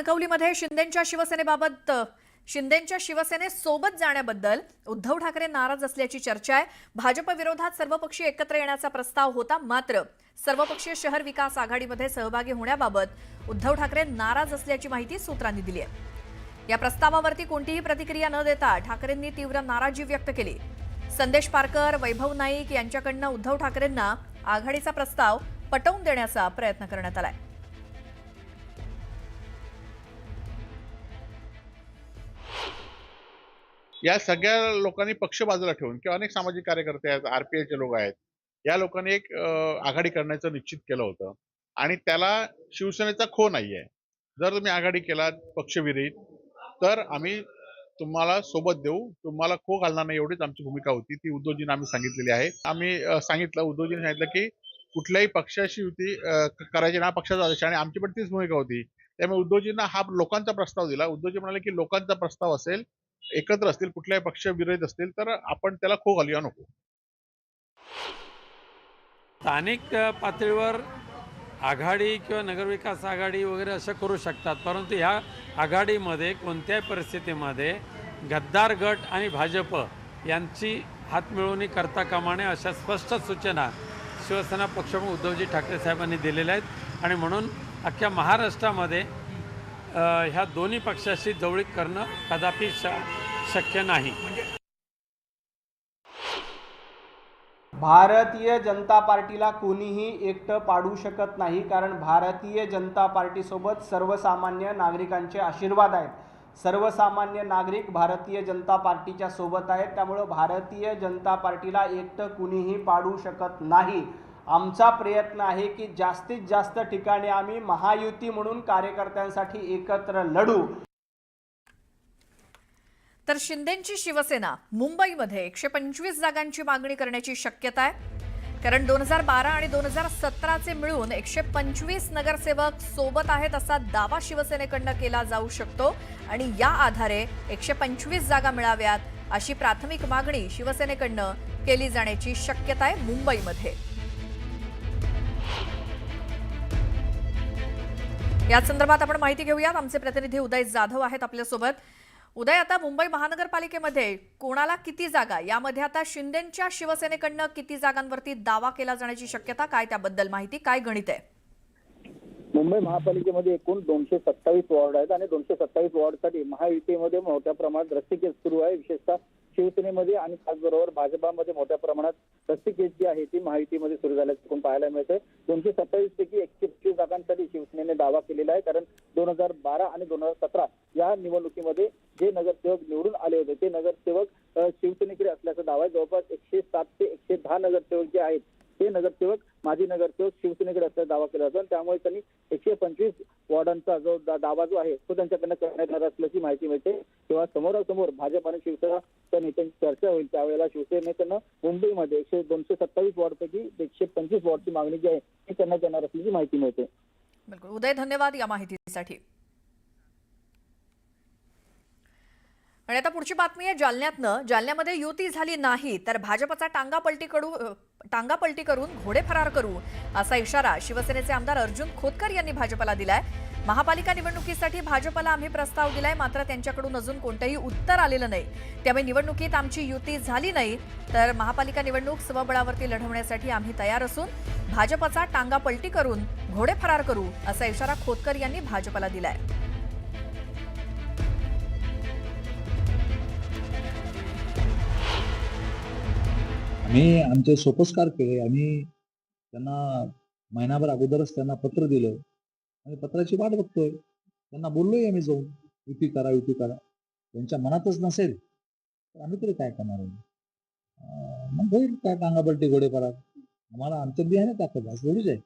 कणकवलीमध्ये शिंदेच्या शिवसेनेबाबत शिंदेच्या शिवसेनेसोबत जाण्याबद्दल उद्धव ठाकरे नाराज असल्याची चर्चा आहे. भाजप विरोधात सर्वपक्षीय एकत्र येण्याचा प्रस्ताव होता मात्र सर्वपक्षीय शहर विकास आघाडीमध्ये सहभागी होण्याबाबत उद्धव ठाकरे नाराज असल्याची माहिती सूत्रांनी दिली आहे. या प्रस्तावावरती कोणतीही प्रतिक्रिया न देता ठाकरेंनी तीव्र नाराजी व्यक्त केली. संदेश पारकर वैभव नाईक यांच्याकडनं उद्धव ठाकरेंना आघाडीचा प्रस्ताव पटवून देण्याचा प्रयत्न करण्यात आलाय. या सगळ्या लोकांनी पक्ष बाजूला ठेवून किंवा अनेक सामाजिक कार्यकर्ते आहेत आरपीआयचे लोक आहेत या लोकांनी एक आघाडी करण्याचं निश्चित केलं होतं. आणि त्याला शिवसेनेचा खो नाही आहे जर तुम्ही आघाडी केलात पक्षविरहित तर आम्ही तुम्हाला सोबत देऊ. तुम्हाला खो घालणार नाही एवढीच आमची भूमिका होती. ती उद्धवजींना आम्ही सांगितलेली आहे. आम्ही सांगितलं उद्धवजींनी सांगितलं की कुठल्याही पक्षाशी युती करायची ना पक्षाचा आदेश. आणि आमची पण तीच भूमिका होती. त्यामुळे उद्धवजींना हा लोकांचा प्रस्ताव दिला. उद्धवजी म्हणाले की लोकांचा प्रस्ताव असेल एकत्र असतील कुठल्याही पक्ष विरोध असतील तर आपण त्याला खो घालूया नको. स्थानिक पातळीवर आघाडी किंवा नगरविकास आघाडी वगैरे असं करू शकतात परंतु ह्या आघाडीमध्ये कोणत्याही परिस्थितीमध्ये गद्दार गट आणि भाजप यांची हातमिळवणी करता कामा नये अशा स्पष्ट सूचना शिवसेना पक्षप्रमुख उद्धवजी ठाकरे साहेबांनी दिलेल्या आहेत. आणि म्हणून अख्ख्या महाराष्ट्रामध्ये ह्या दोन्ही पक्षाशी जवळीक करणं कदापि श शक्य नाही. भारतीय जनता पार्टीला कोणीही एकटं पाडू शकत नाही कारण भारतीय जनता पार्टीसोबत सर्वसामान्य नागरिकांचे आशीर्वाद आहेत. सर्वसामान्य नागरिक भारतीय जनता पार्टीच्या सोबत आहेत त्यामुळं भारतीय जनता पार्टीला एकटं कुणीही पाडू शकत नाही. आमचा प्रयत्न आहे की जास्तीत जास्त ठिकाणी आम्ही महायुती म्हणून कार्यकर्त्यांसाठी एकत्र लढू. तर शिंदेची शिवसेना मुंबईमध्ये एकशे पंचवीस जागांची मागणी करण्याची शक्यता आहे. कारण दोन हजार बारा आणि दोन हजार सतराचे मिळून एकशे पंचवीस नगरसेवक सोबत आहेत असा दावा शिवसेनेकडनं केला जाऊ शकतो. आणि या आधारे एकशे पंचवीस जागा मिळाव्यात अशी प्राथमिक मागणी शिवसेनेकडनं केली जाण्याची शक्यता आहे मुंबईमध्ये. या संदर्भात आपण माहिती घेऊयात. आमचे प्रतिनिधी उदय जाधव आहेत आपल्यासोबत. उदय आता मुंबई महानगरपालिकेमध्ये कोणाला किती जागा? यामध्ये आता शिंदेच्या शिवसेनेकडनं किती जागांवरती दावा केला जाण्याची शक्यता? काय त्याबद्दल माहिती? काय गणित आहे? मुंबई महापालिकेमध्ये एकूण दोनशे सत्तावीस वॉर्ड आहेत आणि दोनशे सत्तावीस वॉर्डसाठी महायुतीमध्ये मोठ्या प्रमाणात रस्सीकेस सुरू आहे. विशेषतः शिवसेनेमध्ये आणि त्याचबरोबर भाजपामध्ये मोठ्या प्रमाणात रस्सीकेस जी आहे ती महायुतीमध्ये सुरू झाल्याचं आपण पाहायला मिळतंय. दोनशे सत्तावीस पैकी एकशे एकवीस जागांसाठी शिवसेनेने दावा केलेला आहे कारण दोन हजार बारा आणि दोन हजार सतरा या निवडणुकीमध्ये जे नगरसेवक निवडून आले होते ते नगरसेवक शिवसेनेकडे असल्याचा दावा आहे. जवळपास एकशे सात ते एकशे दहा नगरसेवक जे आहेत ते नगरसेवक माजी नगरसेवक शिवसेनेकडे असल्याचा दावा केला जातो आणि त्यामुळे त्यांनी एकशे पंचवीस वॉर्डांचा जो दावा जो आहे तो त्यांच्याकडनं करण्यात येणार असल्याची माहिती मिळते. तेव्हा समोरासमोर भाजप आणि शिवसेना नेत्यांची चर्चा होईल. त्यावेळेला शिवसेनेकडनं मुंबईमध्ये एकशे दोनशे सत्तावीस वॉर्डपैकी एकशे पंचवीस वॉर्डची मागणी जी आहे ती करण्यात येणार असल्याची माहिती मिळते. बिलकुल. उदय धन्यवाद या माहितीसाठी. आणि आता पुढची बातमी आहे जालन्यातनं. जालन्यामध्ये युती झाली नाही तर भाजपचा टांगा पलटी कडू टांगा पलटी करून घोडे फरार करू असा इशारा शिवसेनेचे आमदार अर्जुन खोतकर यांनी भाजपला दिलाय. महापालिका निवडणुकीसाठी भाजपला आम्ही प्रस्ताव दिलाय मात्र त्यांच्याकडून अजून कोणतंही उत्तर आलेलं नाही. त्यामुळे निवडणुकीत आमची युती झाली नाही तर महापालिका निवडणूक स्वबळावरती लढवण्यासाठी आम्ही तयार असून भाजपचा टांगा पलटी करून घोडे फरार करू असा इशारा खोतकर यांनी भाजपला दिलाय. आम्ही आमचे सोपस्कार केले आम्ही त्यांना महिनाभर अगोदरच त्यांना पत्र दिलं. आणि पत्राची वाट बघतोय. त्यांना बोललोय आम्ही जाऊन युती करा युती करा. त्यांच्या मनातच नसेल तर आम्ही तरी काय करणार आहे? मग होईल काय टांगापलटी घोडे करा आम्हाला आमच्यात बी आहे ताकद असं थोडीच आहे.